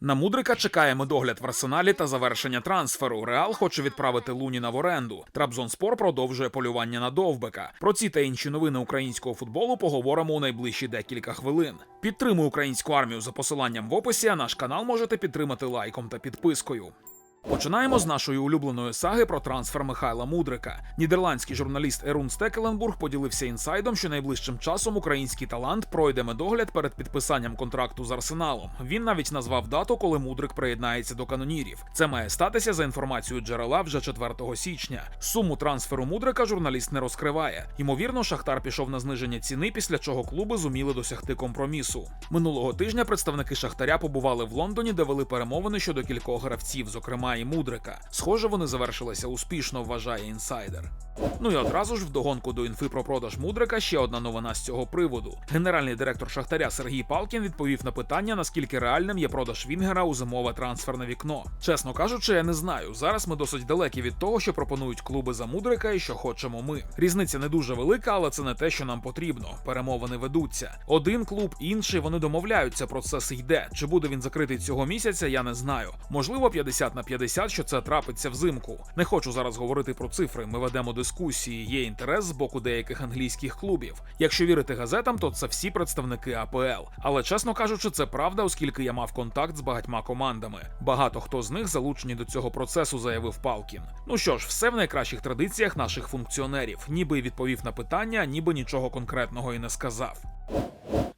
На Мудрика чекає медогляд в арсеналі та завершення трансферу. Реал хоче відправити Луніна в оренду. Трабзонспор продовжує полювання на довбека. Про ці та інші новини українського футболу поговоримо у найближчі декілька хвилин. Підтримуй українську армію за посиланням в описі. А наш канал можете підтримати лайком та підпискою. Починаємо з нашої улюбленої саги про трансфер Михайла Мудрика. Нідерландський журналіст Ерун Стекеленбург поділився інсайдом, що найближчим часом український талант пройде медогляд перед підписанням контракту з арсеналом. Він навіть назвав дату, коли Мудрик приєднається до канонірів. Це має статися за інформацією джерела вже 4 січня. Суму трансферу Мудрика журналіст не розкриває. Ймовірно, Шахтар пішов на зниження ціни, після чого клуби зуміли досягти компромісу. Минулого тижня представники Шахтаря побували в Лондоні, де вели перемовини щодо кількох гравців, зокрема і Мудрика. Схоже, вони завершилися успішно, вважає інсайдер. Ну і одразу ж вдогонку до інфи про продаж Мудрика ще одна новина з цього приводу. Генеральний директор Шахтаря Сергій Палкін відповів на питання, наскільки реальним є продаж Вінгера у зимове трансферне вікно. Чесно кажучи, я не знаю. Зараз ми досить далекі від того, що пропонують клуби за Мудрика і що хочемо ми. Різниця не дуже велика, але це не те, що нам потрібно. Перемовини ведуться. Один клуб, інший вони домовляються. Процес йде. Чи буде він закритий цього місяця, я не знаю. Можливо, 50 на 50, що це трапиться взимку. Не хочу зараз говорити про цифри. Ми ведемо дискусії. Є інтерес з боку деяких англійських клубів. Якщо вірити газетам, то це всі представники АПЛ. Але чесно кажучи, це правда, оскільки я мав контакт з багатьма командами. Багато хто з них залучені до цього процесу, заявив Палкін. Ну що ж, все в найкращих традиціях наших функціонерів. Ніби відповів на питання, ніби нічого конкретного і не сказав.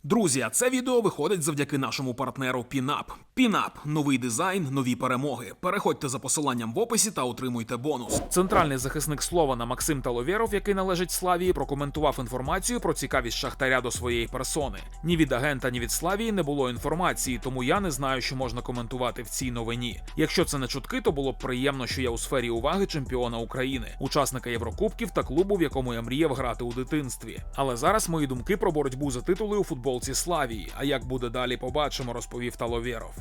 Друзі, це відео виходить завдяки нашому партнеру Пінап. Пінап новий дизайн, нові перемоги. Переходьте за посиланням в описі та отримуйте бонус. Центральний захисник Слована Максим Таловєров, який належить Славії, прокоментував інформацію про цікавість Шахтаря до своєї персони. Ні від агента, ні від Славії не було інформації, тому я не знаю, що можна коментувати в цій новині. Якщо це не чутки, то було б приємно, що я у сфері уваги чемпіона України, учасника Єврокубків та клубу, в якому я мріяв грати у дитинстві. Але зараз мої думки про боротьбу за титули у футболці Славії. А як буде далі, побачимо, розповів Таловєров.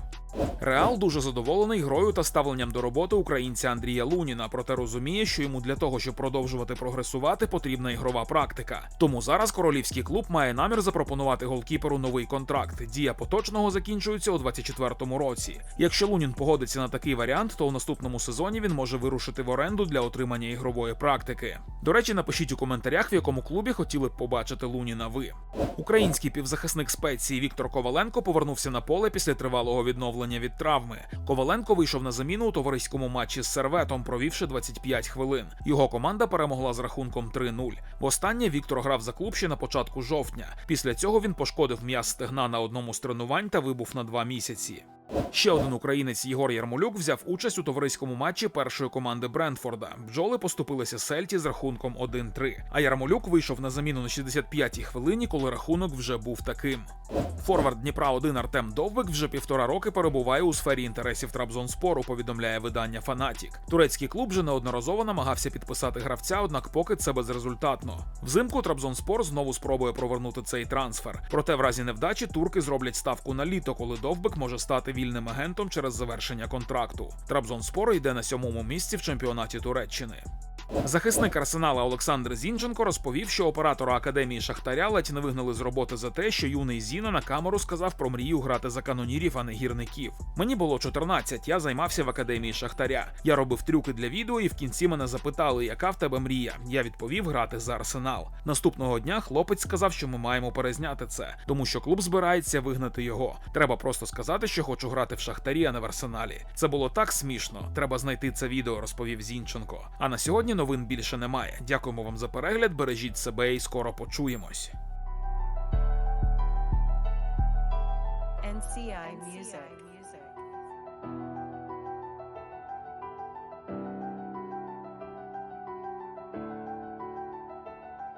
Реал дуже задоволений грою та ставленням до роботи українця Андрія Луніна, проте розуміє, що йому для того, щоб продовжувати прогресувати, потрібна ігрова практика. Тому зараз королівський клуб має намір запропонувати голкіперу новий контракт. Дія поточного закінчується у 24-му році. Якщо Лунін погодиться на такий варіант, то у наступному сезоні він може вирушити в оренду для отримання ігрової практики. До речі, напишіть у коментарях, в якому клубі хотіли б побачити Луніна ви. Український півзахисник спеції Віктор Коваленко повернувся на поле після тривалого відновлення від травми. Коваленко вийшов на заміну у товариському матчі з серветом, провівши 25 хвилин. Його команда перемогла з рахунком 3-0. Востаннє Віктор грав за клуб ще на початку жовтня. Після цього він пошкодив м'яз стегна на одному з тренувань та вибув на два місяці. Ще один українець Єгор Ярмолюк взяв участь у товариському матчі першої команди Брентфорда. Бджоли поступилися Сельті з рахунком 1-3. А Ярмолюк вийшов на заміну на 65-й хвилині, коли рахунок вже був таким. Форвард Дніпра 1 Артем Довбик вже півтора роки перебуває у сфері інтересів Трабзонспору, повідомляє видання Фанатік. Турецький клуб вже неодноразово намагався підписати гравця, однак поки це безрезультатно. Взимку Трабзонспор знову спробує провернути цей трансфер. Проте, в разі невдачі, турки зроблять ставку на літо, коли Довбик може стати вільним агентом через завершення контракту. Трабзон Спор йде на сьомому місці в чемпіонаті Туреччини. Захисник арсенала Олександр Зінченко розповів, що оператора академії Шахтаря ледь не вигнали з роботи за те, що юний Зіна на камеру сказав про мрію грати за канонірів, а не гірників. Мені було 14, я займався в академії Шахтаря. Я робив трюки для відео, і в кінці мене запитали, яка в тебе мрія. Я відповів грати за арсенал. Наступного дня хлопець сказав, що ми маємо перезняти це, тому що клуб збирається вигнати його. Треба просто сказати, що хочу грати в Шахтарі, а не в арсеналі. Це було так смішно. Треба знайти це відео, розповів Зінченко. А на сьогодні новин більше немає. Дякуємо вам за перегляд. Бережіть себе і скоро почуємось. NCI Music.